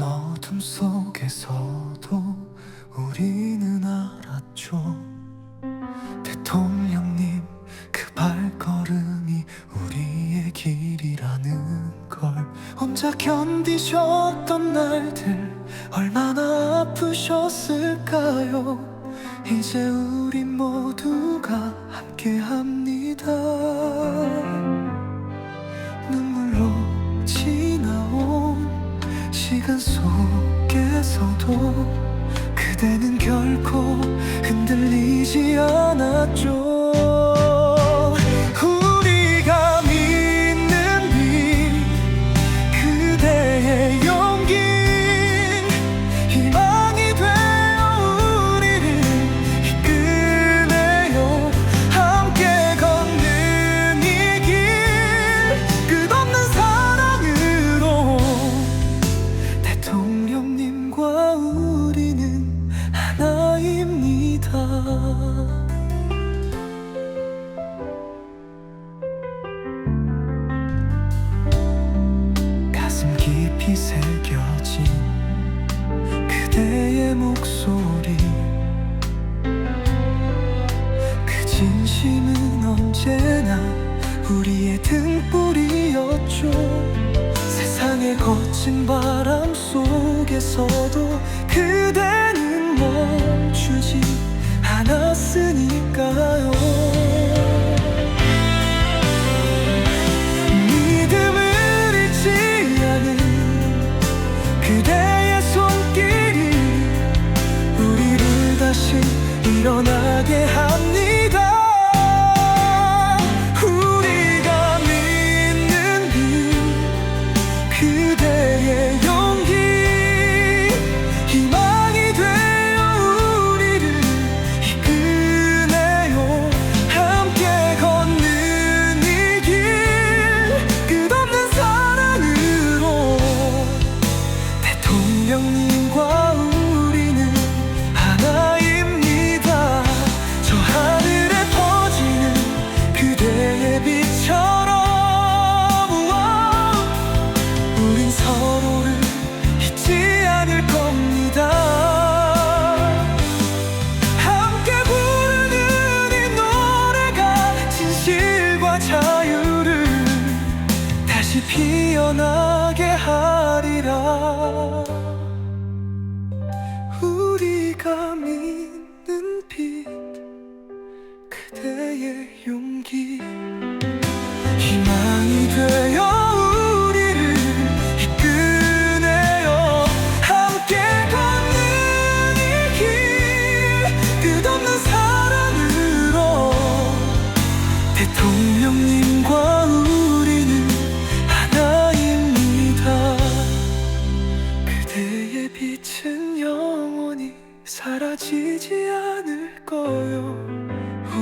긴 어둠 속에서도 우리는 알았죠. 대통령님 그 발걸음이 우리의 길이라는 걸. 혼자 견디셨던 날들 얼마나 아프셨을까요? 이제 우리 모두가 함께 시간 속에서도 그대는 결코 흔들리지 않았죠 깊이 새겨진 그대의 목소리. 그 진심은 언제나 우리의 등불이었죠. 세상의 거친 바람 속에서도 그대는 멈추지 않았으니까 피어나게 하리라. 우리가 믿는 빛 그대의 용기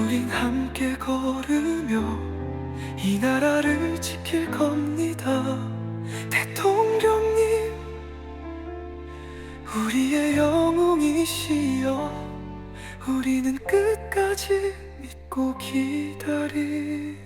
우린 함께 걸으며 이 나라를 지킬 겁니다. 대통령님 우리의 영웅이시여 우리는 끝까지 믿고 기다립니다